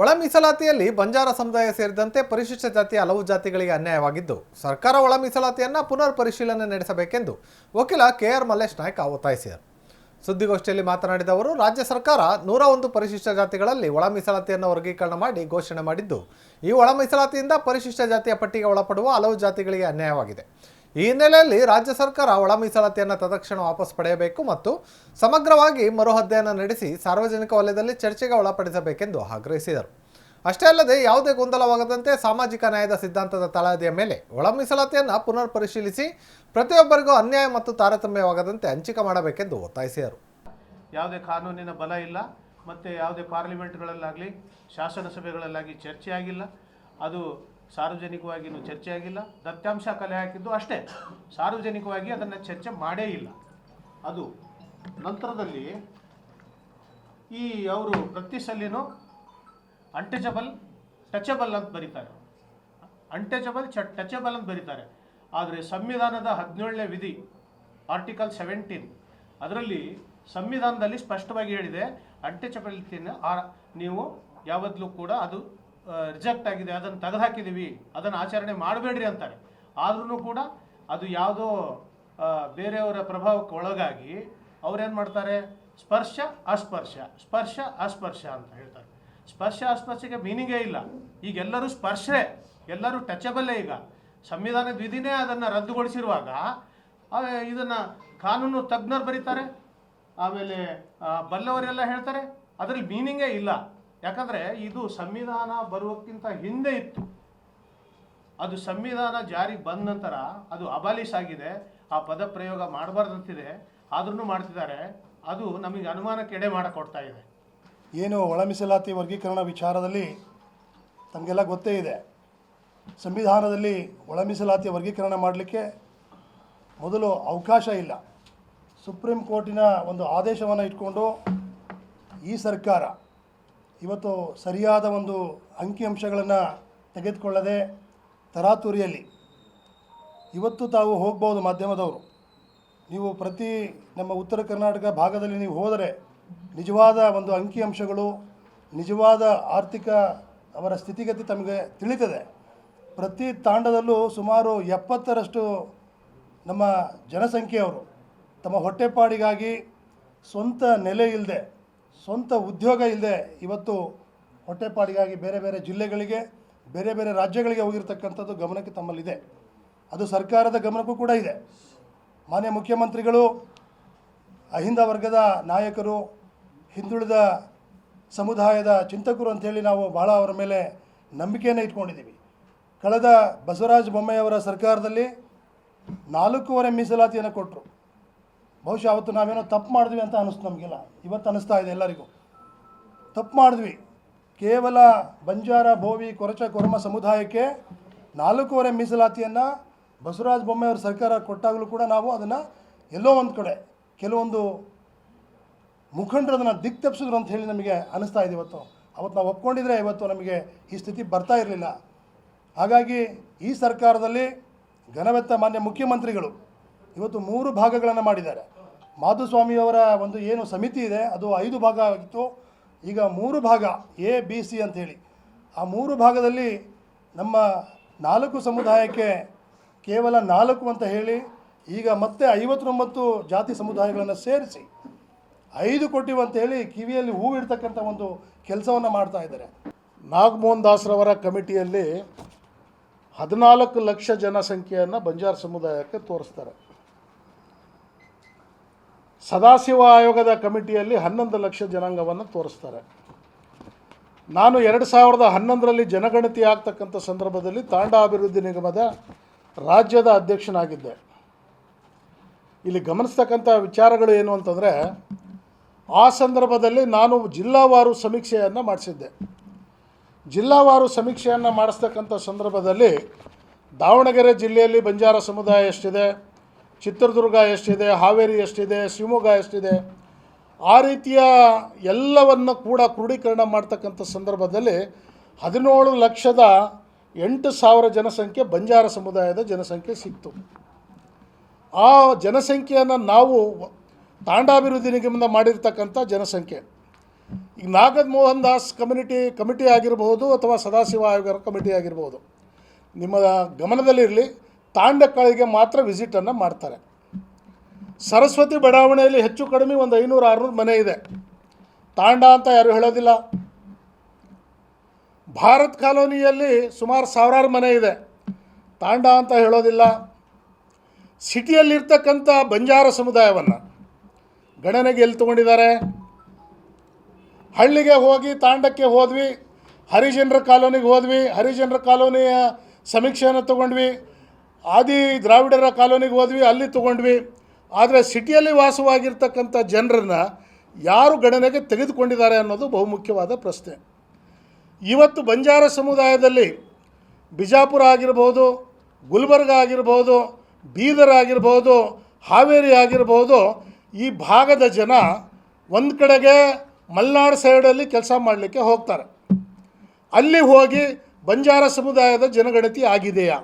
ಒಳ ಮೀಸಲಾತಿಯಲ್ಲಿ ಬಂಜಾರ ಸಮುದಾಯ ಸೇರಿದಂತೆ ಪರಿಶಿಷ್ಟ ಜಾತಿಯ ಹಲವು ಜಾತಿಗಳಿಗೆ ಅನ್ಯಾಯವಾಗಿದ್ದು, ಸರ್ಕಾರ ಒಳ ಮೀಸಲಾತಿಯನ್ನು ಪುನರ್ ಪರಿಶೀಲನೆ ನಡೆಸಬೇಕೆಂದು ವಕೀಲ ಕೆಆರ್ ಮಲ್ಲೇಶ್ ನಾಯ್ಕ ಒತ್ತಾಯಿಸಿದರು. ಸುದ್ದಿಗೋಷ್ಠಿಯಲ್ಲಿ ಮಾತನಾಡಿದ ಅವರು, ರಾಜ್ಯ ಸರ್ಕಾರ ನೂರ ಒಂದು ಪರಿಶಿಷ್ಟ ಜಾತಿಗಳಲ್ಲಿ ಒಳ ಮೀಸಲಾತಿಯನ್ನು ವರ್ಗೀಕರಣ ಮಾಡಿ ಘೋಷಣೆ ಮಾಡಿದ್ದು, ಈ ಒಳ ಮೀಸಲಾತಿಯಿಂದ ಪರಿಶಿಷ್ಟ ಜಾತಿಯ ಪಟ್ಟಿಗೆ ಒಳಪಡುವ ಹಲವು ಜಾತಿಗಳಿಗೆ ಅನ್ಯಾಯವಾಗಿದೆ. ಈ ಹಿನ್ನೆಲೆಯಲ್ಲಿ ರಾಜ್ಯ ಸರ್ಕಾರ ಒಳ ಮೀಸಲಾತಿಯನ್ನು ತತ್ಕ್ಷಣ ವಾಪಸ್ ಪಡೆಯಬೇಕು ಮತ್ತು ಸಮಗ್ರವಾಗಿ ಮರು ಅಧ್ಯಯನ ನಡೆಸಿ ಸಾರ್ವಜನಿಕ ವಲಯದಲ್ಲಿ ಚರ್ಚೆಗೆ ಒಳಪಡಿಸಬೇಕೆಂದು ಆಗ್ರಹಿಸಿದರು. ಅಷ್ಟೇ ಅಲ್ಲದೆ ಯಾವುದೇ ಗೊಂದಲವಾಗದಂತೆ ಸಾಮಾಜಿಕ ನ್ಯಾಯದ ಸಿದ್ಧಾಂತದ ತಳಹದಿಯ ಮೇಲೆ ಒಳ ಮೀಸಲಾತಿಯನ್ನು ಪುನರ್ ಪರಿಶೀಲಿಸಿ ಪ್ರತಿಯೊಬ್ಬರಿಗೂ ಅನ್ಯಾಯ ಮತ್ತು ತಾರತಮ್ಯವಾಗದಂತೆ ಹಂಚಿಕೆ ಮಾಡಬೇಕೆಂದು ಒತ್ತಾಯಿಸಿದರು. ಯಾವುದೇ ಕಾನೂನಿನ ಬಲ ಇಲ್ಲ ಮತ್ತು ಯಾವುದೇ ಪಾರ್ಲಿಮೆಂಟ್ಗಳಲ್ಲಾಗಲಿ ಶಾಸನಸಭೆಗಳಲ್ಲಾಗಿ ಚರ್ಚೆ ಚರ್ಚೆಯಾಗಿಲ್ಲ. ಅದು ಸಾರ್ವಜನಿಕವಾಗಿಯೂ ಚರ್ಚೆ ಆಗಿಲ್ಲ ದತ್ತಾಂಶ ಕಲೆ ಹಾಕಿದ್ದು ಅಷ್ಟೇ. ಸಾರ್ವಜನಿಕವಾಗಿ ಅದನ್ನು ಚರ್ಚೆ ಮಾಡೇ ಇಲ್ಲ. ಅದು ನಂತರದಲ್ಲಿ ಈ ಅವರು ಪ್ರತಿ ಸಲಿನೂ ಅಂಟಚಬಲ್ ಟಚಬಲ್ ಅಂತ ಬರೀತಾರೆ. ಅಂಟಚಬಲ್ ಚ ಟಚಬಲ್ ಅಂತ ಬರೀತಾರೆ. ಆದರೆ ಸಂವಿಧಾನದ ಹದಿನೇಳನೇ ವಿಧಿ ಆರ್ಟಿಕಲ್ ಸೆವೆಂಟೀನ್ ಅದರಲ್ಲಿ ಸಂವಿಧಾನದಲ್ಲಿ ಸ್ಪಷ್ಟವಾಗಿ ಹೇಳಿದೆ ಅಂಟಚಬಿಲಿಟಿನ ಆ, ನೀವು ಯಾವಾಗಲೂ ಕೂಡ ಅದು ರಿಜೆಕ್ಟ್ ಆಗಿದೆ, ಅದನ್ನು ತೆಗೆದುಹಾಕಿದ್ದೀವಿ ಅದನ್ನು ಆಚರಣೆ ಮಾಡಬೇಡ್ರಿ ಅಂತಾರೆ. ಆದ್ರೂ ಕೂಡ ಅದು ಯಾವುದೋ ಬೇರೆಯವರ ಪ್ರಭಾವಕ್ಕೆ ಒಳಗಾಗಿ ಅವ್ರೇನು ಮಾಡ್ತಾರೆ? ಸ್ಪರ್ಶ, ಅಸ್ಪರ್ಶ ಸ್ಪರ್ಶ, ಅಸ್ಪರ್ಶ ಅಂತ ಹೇಳ್ತಾರೆ. ಸ್ಪರ್ಶ, ಅಸ್ಪರ್ಶಕ್ಕೆ ಮೀನಿಂಗೇ ಇಲ್ಲ. ಈಗ ಎಲ್ಲರೂ ಸ್ಪರ್ಶೆ, ಎಲ್ಲರೂ ಟಚಬಲ್ಲೇ ಈಗ. ಸಂವಿಧಾನದ ವಿಧಿನೇ ಅದನ್ನು ರದ್ದುಗೊಳಿಸಿರುವಾಗ ಇದನ್ನು ಕಾನೂನು ತಜ್ಞರು ಬರೀತಾರೆ. ಆಮೇಲೆ ಬಲ್ಲವರೆಲ್ಲ ಹೇಳ್ತಾರೆ. ಅದರಲ್ಲಿ ಮೀನಿಂಗೇ ಇಲ್ಲ. ಯಾಕಂದರೆ ಇದು ಸಂವಿಧಾನ ಬರುವಕ್ಕಿಂತ ಹಿಂದೆ ಇತ್ತು. ಅದು ಸಂವಿಧಾನ ಜಾರಿಗೆ ಬಂದ ನಂತರ ಅದು ಅಬಾಲಿಶ್ ಆಗಿದೆ, ಆ ಪದ ಪ್ರಯೋಗ ಮಾಡಬಾರ್ದಂತಿದೆ ಆದ್ರೂ ಮಾಡ್ತಿದ್ದಾರೆ, ಅದು ನಮಗೆ ಅನುಮಾನಕ್ಕೆ ಎಡೆ ಮಾಡಿಕೊಡ್ತಾ ಇದೆ. ಏನು ಒಳ ಮೀಸಲಾತಿ ವರ್ಗೀಕರಣ ವಿಚಾರದಲ್ಲಿ ತಮಗೆಲ್ಲ ಗೊತ್ತೇ ಇದೆ. ಸಂವಿಧಾನದಲ್ಲಿ ಒಳ ಮೀಸಲಾತಿ ವರ್ಗೀಕರಣ ಮಾಡಲಿಕ್ಕೆ ಮೊದಲು ಅವಕಾಶ ಇಲ್ಲ. ಸುಪ್ರೀಂ ಕೋರ್ಟಿನ ಒಂದು ಆದೇಶವನ್ನು ಇಟ್ಕೊಂಡು ಈ ಸರ್ಕಾರ ಇವತ್ತು ಸರಿಯಾದ ಒಂದು ಅಂಕಿಅಂಶಗಳನ್ನು ತೆಗೆದುಕೊಳ್ಳದೆ ತರಾತುರಿಯಲ್ಲಿ ಇವತ್ತು ತಾವು ಹೋಗ್ಬೋದು ಮಾಧ್ಯಮದವರು. ನೀವು ಪ್ರತಿ ನಮ್ಮ ಉತ್ತರ ಕರ್ನಾಟಕ ಭಾಗದಲ್ಲಿ ನೀವು ಹೋದರೆ ನಿಜವಾದ ಒಂದು ಅಂಕಿಅಂಶಗಳು ನಿಜವಾದ ಆರ್ಥಿಕ ಅವರ ಸ್ಥಿತಿಗತಿ ತಮಗೆ ತಿಳಿತದೆ. ಪ್ರತಿ ತಾಂಡದಲ್ಲೂ ಸುಮಾರು ಎಪ್ಪತ್ತರಷ್ಟು ನಮ್ಮ ಜನಸಂಖ್ಯೆಯವರು ತಮ್ಮ ಹೊಟ್ಟೆಪಾಡಿಗಾಗಿ ಸ್ವಂತ ನೆಲೆ ಇಲ್ಲದೆ ಸ್ವಂತ ಉದ್ಯೋಗ ಇಲ್ಲದೆ ಇವತ್ತು ಹೊಟ್ಟೆಪಾಡಿಗಾಗಿ ಬೇರೆ ಬೇರೆ ಜಿಲ್ಲೆಗಳಿಗೆ, ಬೇರೆ ಬೇರೆ ರಾಜ್ಯಗಳಿಗೆ ಹೋಗಿರ್ತಕ್ಕಂಥದ್ದು ಗಮನಕ್ಕೆ ತಮ್ಮಲ್ಲಿದೆ. ಅದು ಸರ್ಕಾರದ ಗಮನಕ್ಕೂ ಕೂಡ ಇದೆ. ಮಾನ್ಯ ಮುಖ್ಯಮಂತ್ರಿಗಳು, ಅಹಿಂದ ವರ್ಗದ ನಾಯಕರು, ಹಿಂದುಳಿದ ಸಮುದಾಯದ ಚಿಂತಕರು ಅಂಥೇಳಿ ನಾವು ಭಾಳ ಅವರ ಮೇಲೆ ನಂಬಿಕೆಯನ್ನು ಇಟ್ಕೊಂಡಿದ್ದೀವಿ. ಕಳೆದ ಬಸವರಾಜ ಬೊಮ್ಮೆಯವರ ಸರ್ಕಾರದಲ್ಲಿ ನಾಲ್ಕೂವರೆ ಮೀಸಲಾತಿಯನ್ನು ಕೊಟ್ಟರು ಬಹುಶಃ ಅವತ್ತು ನಾವೇನೋ ತಪ್ಪು ಮಾಡಿದ್ವಿ ಅಂತ ಅನ್ನಿಸ್ತು ನಮಗೆಲ್ಲ. ಇವತ್ತು ಅನ್ನಿಸ್ತಾ ಇದೆ ಎಲ್ಲರಿಗೂ. ತಪ್ಪು ಮಾಡಿದ್ವಿ. ಕೇವಲ ಬಂಜಾರ, ಭೋವಿ, ಕೊರಚ, ಕೊರಮ ಸಮುದಾಯಕ್ಕೆ ನಾಲ್ಕೂವರೆ ಮೀಸಲಾತಿಯನ್ನು ಬಸವರಾಜ ಬೊಮ್ಮೆಯವರ ಸರ್ಕಾರ ಕೊಟ್ಟಾಗಲೂ ಕೂಡ ನಾವು ಅದನ್ನು ಎಲ್ಲೋ ಒಂದು ಕಡೆ ಕೆಲವೊಂದು ಮುಖಂಡರದನ್ನು ದಿಕ್ ತಪ್ಪಿಸಿದ್ರು ಅಂತ ಹೇಳಿ ನಮಗೆ ಅನಿಸ್ತಾ ಇದೆ ಇವತ್ತು. ಅವತ್ತು ನಾವು ಒಪ್ಕೊಂಡಿದ್ರೆ ಇವತ್ತು ನಮಗೆ ಈ ಸ್ಥಿತಿ ಬರ್ತಾ ಇರಲಿಲ್ಲ. ಹಾಗಾಗಿ ಈ ಸರ್ಕಾರದಲ್ಲಿ ಘನವೆತ್ತ ಮಾನ್ಯ ಮುಖ್ಯಮಂತ್ರಿಗಳು ಇವತ್ತು ಮೂರು ಭಾಗಗಳನ್ನು ಮಾಡಿದ್ದಾರೆ. ಮಾಧುಸ್ವಾಮಿಯವರ ಒಂದು ಏನು ಸಮಿತಿ ಇದೆ, ಅದು ಐದು ಭಾಗ ಆಗಿತ್ತು. ಈಗ ಮೂರು ಭಾಗ ಎ ಬಿ ಸಿ ಅಂಥೇಳಿ. ಆ ಮೂರು ಭಾಗದಲ್ಲಿ ನಮ್ಮ ನಾಲ್ಕು ಸಮುದಾಯಕ್ಕೆ ಕೇವಲ ನಾಲ್ಕು ಅಂತ ಹೇಳಿ, ಈಗ ಮತ್ತೆ ಐವತ್ತೊಂಬತ್ತು ಜಾತಿ ಸಮುದಾಯಗಳನ್ನು ಸೇರಿಸಿ ಐದು ಕೊಟ್ಟಿವು ಅಂತ ಹೇಳಿ ಕಿವಿಯಲ್ಲಿ ಹೂವಿಡ್ತಕ್ಕಂಥ ಒಂದು ಕೆಲಸವನ್ನು ಮಾಡ್ತಾ ಇದ್ದಾರೆ. ನಾಗಮೋಹನ್ ದಾಸ್ರವರ ಕಮಿಟಿಯಲ್ಲಿ ಹದಿನಾಲ್ಕು ಲಕ್ಷ ಜನಸಂಖ್ಯೆಯನ್ನು ಬಂಜಾರ ಸಮುದಾಯಕ್ಕೆ ತೋರಿಸ್ತಾರೆ. ಸದಾಶಿವ ಆಯೋಗದ ಕಮಿಟಿಯಲ್ಲಿ ಹನ್ನೊಂದು ಲಕ್ಷ ಜನಾಂಗವನ್ನು ತೋರಿಸ್ತಾರೆ. ನಾನು ಎರಡು ಸಾವಿರದ ಹನ್ನೊಂದರಲ್ಲಿ ಜನಗಣತಿ ಆಗ್ತಕ್ಕಂಥ ಸಂದರ್ಭದಲ್ಲಿ ತಾಂಡ ಅಭಿವೃದ್ಧಿ ನಿಗಮದ ರಾಜ್ಯದ ಅಧ್ಯಕ್ಷನಾಗಿದ್ದೆ. ಇಲ್ಲಿ ಗಮನಿಸ್ತಕ್ಕಂಥ ವಿಚಾರಗಳು ಏನು ಅಂತಂದರೆ, ಆ ಸಂದರ್ಭದಲ್ಲಿ ನಾನು ಜಿಲ್ಲಾವಾರು ಸಮೀಕ್ಷೆಯನ್ನು ಮಾಡಿಸಿದ್ದೆ. ಜಿಲ್ಲಾವಾರು ಸಮೀಕ್ಷೆಯನ್ನು ಮಾಡಿಸ್ತಕ್ಕಂಥ ಸಂದರ್ಭದಲ್ಲಿ ದಾವಣಗೆರೆ ಜಿಲ್ಲೆಯಲ್ಲಿ ಬಂಜಾರ ಸಮುದಾಯ ಎಷ್ಟಿದೆ ಚಿತ್ರದುರ್ಗ ಎಷ್ಟಿದೆ, ಹಾವೇರಿ ಎಷ್ಟಿದೆ, ಶಿವಮೊಗ್ಗ ಎಷ್ಟಿದೆ, ಆ ರೀತಿಯ ಎಲ್ಲವನ್ನು ಕೂಡ ಕ್ರೋಢೀಕರಣ ಮಾಡ್ತಕ್ಕಂಥ ಸಂದರ್ಭದಲ್ಲಿ ಹದಿನೇಳು ಲಕ್ಷದ ಎಂಟು ಸಾವಿರ ಜನಸಂಖ್ಯೆ ಬಂಜಾರ ಸಮುದಾಯದ ಜನಸಂಖ್ಯೆ ಸಿಕ್ತು. ಆ ಜನಸಂಖ್ಯೆಯನ್ನು ನಾವು ತಾಂಡಾಭಿವೃದ್ಧಿ ನಿಗಮದ ಮಾಡಿರ್ತಕ್ಕಂಥ ಜನಸಂಖ್ಯೆ. ಈಗ ನಾಗದ್ ಮೋಹನ್ ದಾಸ್ ಕಮ್ಯುನಿಟಿ, ಕಮಿಟಿ ಆಗಿರ್ಬೋದು ಅಥವಾ ಸದಾಶಿವ ಆಯೋಗರ ಕಮಿಟಿ ಆಗಿರ್ಬೋದು ನಿಮ್ಮ ಗಮನದಲ್ಲಿರಲಿ ತಾಂಡಕ್ಕಳಿಗೆ ಮಾತ್ರ ವಿಸಿಟನ್ನು ಮಾಡ್ತಾರೆ. ಸರಸ್ವತಿ ಬಡಾವಣೆಯಲ್ಲಿ ಹೆಚ್ಚು ಕಡಿಮೆ ಒಂದು ಐನೂರು ಆರುನೂರು ಮನೆ ಇದೆ. ತಾಂಡ ಅಂತ ಯಾರು ಹೇಳೋದಿಲ್ಲ. ಭಾರತ್ ಕಾಲೋನಿಯಲ್ಲಿ ಸುಮಾರು ಸಾವಿರಾರು ಮನೆ ಇದೆ. ತಾಂಡ ಅಂತ ಹೇಳೋದಿಲ್ಲ. ಸಿಟಿಯಲ್ಲಿರ್ತಕ್ಕಂಥ ಬಂಜಾರ ಸಮುದಾಯವನ್ನು ಗಣನೆಗೆ ಎಲ್ಲಿ ತೊಗೊಂಡಿದ್ದಾರೆ? ಹಳ್ಳಿಗೆ ಹೋಗಿ ತಾಂಡಕ್ಕೆ ಹೋದ್ವಿ, ಹರಿಜನರ ಕಾಲೋನಿಗೆ ಹೋದ್ವಿ, ಹರಿಜನರ ಕಾಲೋನಿಯ ಸಮೀಕ್ಷೆಯನ್ನು ತೊಗೊಂಡ್ವಿ. ಆದಿ ದ್ರಾವಿಡರ ಕಾಲೋನಿಗೆ ಹೋದ್ವಿ, ಅಲ್ಲಿ ತೊಗೊಂಡ್ವಿ. ಆದರೆ ಸಿಟಿಯಲ್ಲಿ ವಾಸವಾಗಿರ್ತಕ್ಕಂಥ ಜನರನ್ನು ಯಾರು ಗಣನೆಗೆ ತೆಗೆದುಕೊಂಡಿದ್ದಾರೆ ಅನ್ನೋದು ಬಹುಮುಖ್ಯವಾದ ಪ್ರಶ್ನೆ. ಇವತ್ತು ಬಂಜಾರ ಸಮುದಾಯದಲ್ಲಿ ಬಿಜಾಪುರ ಆಗಿರ್ಬೋದು, ಗುಲ್ಬರ್ಗ ಆಗಿರ್ಬೋದು, ಬೀದರ್ ಆಗಿರ್ಬೋದು, ಹಾವೇರಿ ಆಗಿರ್ಬೋದು, ಈ ಭಾಗದ ಜನ ಒಂದು ಕಡೆಗೆ ಮಲೆನಾಡು ಸೈಡಲ್ಲಿ ಕೆಲಸ ಮಾಡಲಿಕ್ಕೆ ಹೋಗ್ತಾರೆ. ಅಲ್ಲಿ ಹೋಗಿ ಬಂಜಾರ ಸಮುದಾಯದ ಜನಗಣತಿ ಆಗಿದೆಯಾ?